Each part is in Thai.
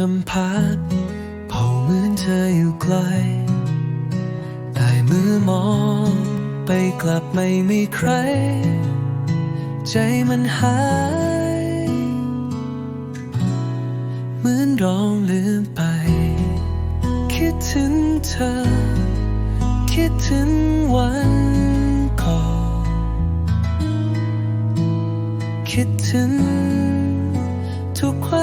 ลมพัดเผาเหมือนเธออยู่ไกลได้มือมองไปกลับไม่มีใคร ใจมันหายเหมือนร้องลืมไป คิดถึงเธอ คิดถึงวันก่อนคิดถึงทุกคว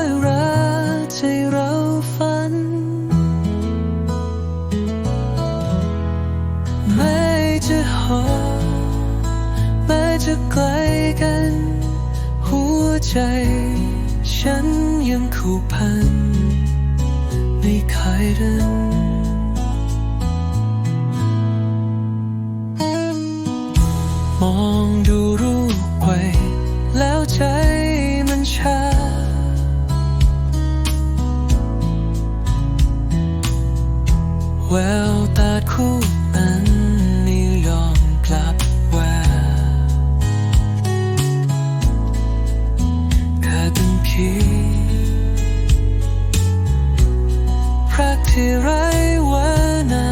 พอแม้จะไกลกัน หัวใจ ฉันยังคู่พันไม่เคยรันมองดู ที่ไร้วันา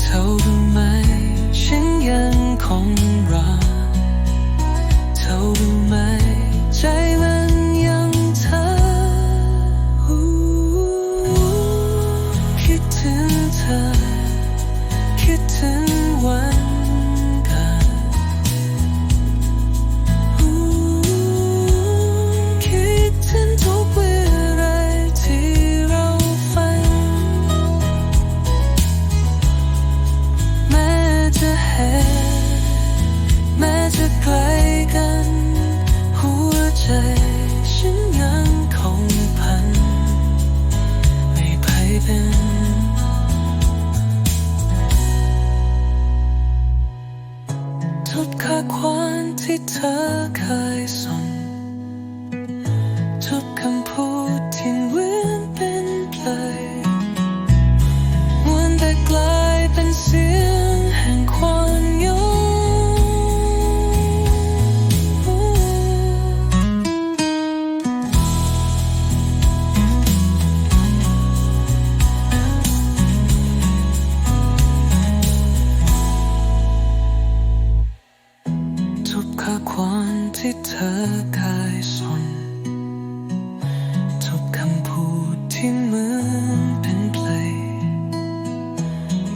เท่ารู้ไหมฉันยังคงรักเท่ารู้ไหมใจมันยังเธอคิดถึงเธอ คิดถึงวัน ธอเคยส่งทุกคำพูดที่เหมือนเป็นเพลงมวนแต่กลายเป็นเสียง ที่เธอเคยสนทุกคำพูดที่เหมือนเป็นเพลง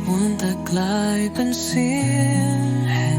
มวนแต่กลายเป็นเสียง